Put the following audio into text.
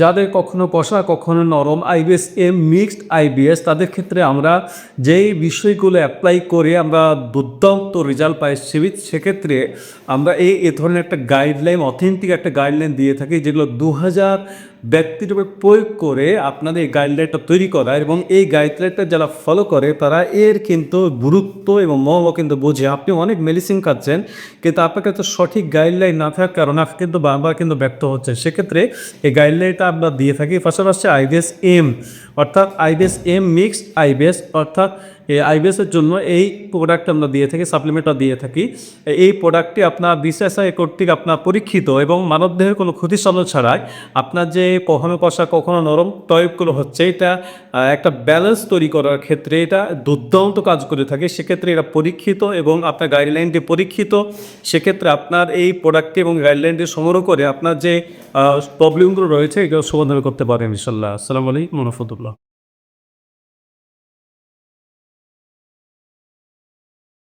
যাদের কখনো পশা কখনো নরম, আইবিএস এম মিক্সড আইবিএস, তাদের ক্ষেত্রে আমরা যেই বিষয়গুলো অ্যাপ্লাই করে আমরা দুর্দান্ত রেজাল্ট পাই পাইছি সেক্ষেত্রে আমরা এই এ ধরনের একটা গাইডলাইন অথেন্টিক একটা গাইডলাইন দিয়ে থাকি, যেগুলো দু হাজার ব্যক্তির উপর প্রয়োগ করে আপনাদের এই গাইডলাইনটা তৈরি করা এবং এই গাইডলাইনটা যারা ফলো করে, তারা এর কিন্তু গুরুত্ব এবং মর্ম কিন্তু বোঝে। আপনি অনেক মেডিসিন খাচ্ছেন, কিন্তু আপনাকে তো সঠিক গাইডলাইন না থাকার কারণে আপনি কিন্তু বারবার কিন্তু ব্যক্ত হচ্ছে সেক্ষেত্রে এই গাইডলাইনটা আমরা দিয়ে থাকি। পাশাপাশি আইডিএস এম অর্থাৎ আইবিএস এম মিক্সড আইবিএস, অর্থাৎ আইবিএসের জন্য এই প্রোডাক্ট আমরা দিয়ে থাকি সাপ্লিমেন্টটা দিয়ে থাকি। এই প্রোডাক্টটি আপনার বিসিএসআই কর্তৃক আপনার পরীক্ষিত এবং মানবদেহের কোনো ক্ষতি সাধন ছাড়াই আপনার যে কখনো কষা কখনো নরম প্রয়োগগুলো হচ্ছে, এটা একটা ব্যালেন্স তৈরি করার ক্ষেত্রে এটা দুর্দান্ত কাজ করে থাকে। সেক্ষেত্রে এটা পরীক্ষিত এবং আপনার গাইডলাইনটি পরীক্ষিত। সেক্ষেত্রে আপনার এই প্রোডাক্টটি এবং গাইডলাইনটি সংগ্রহ করে আপনার যে প্রবলেমগুলো রয়েছে, এগুলো সমাধান করতে পারেন ইনশাল্লাহ আসসালামু আলাইকুম রহমতুল্লাহ।